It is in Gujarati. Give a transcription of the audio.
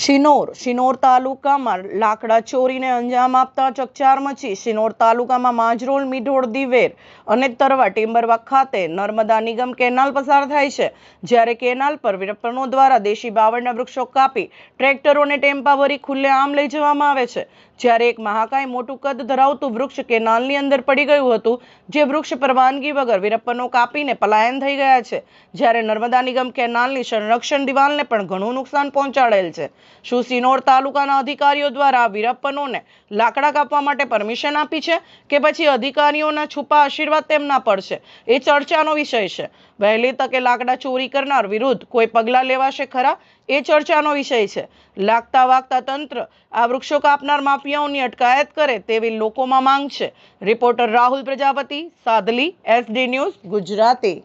શિનોર શિનોર તાલુકામાં લાકડા ચોરીને અંજામ આપતા ચકચાર મચી શિનોર તાલુકામાં માંજરોલ, મીઢોળ, દિવેર અને તરવા ટિમ્બરવા ખાતે નર્મદા નિગમ કેનાલ પસાર થાય છે. જ્યારે કેનાલ પર વિરપણો દ્વારા દેશી બાવળના વૃક્ષો કાપી ટ્રેક્ટરોને ટેમ્પા ભરી ખુલ્લેઆમ લઈ જવામાં આવે છે. જ્યારે એક મહાકાય મોટું કદ ધરાવતું વૃક્ષ કેનાલની અંદર પડી ગયું હતું, જે વૃક્ષ પરવાનગી વગર વિરપ્પનો કાપીને પલાયન થઈ ગયા છે. જ્યારે નર્મદા નિગમ કેનાલની સંરક્ષણ દિવાલને પણ ઘણું નુકસાન પહોંચાડેલ છે. શું સિનોર તાલુકાના અધિકારીઓ દ્વારા વીરપ્પનોને લાકડા કાપવા માટે પરમિશન આપી છે કે પછી અધિકારીઓના છુપા આશીર્વાદ તેમના પર છે. એ ચર્ચાનો વિષય છે. વહેલી તકે લાકડા ચોરી કરનાર વિરુદ્ધ કોઈ પગલાં લેવાશે ખરા? એ ચર્ચાનો વિષય છે. લાગતા વાગતા તંત્ર આ વૃક્ષો કાપનાર માફિયાઓની અટકાયત કરે તેવી લોકોમાં માંગ છે. Reporter Rahul Prajapati, Sadli, SD news, Gujarati.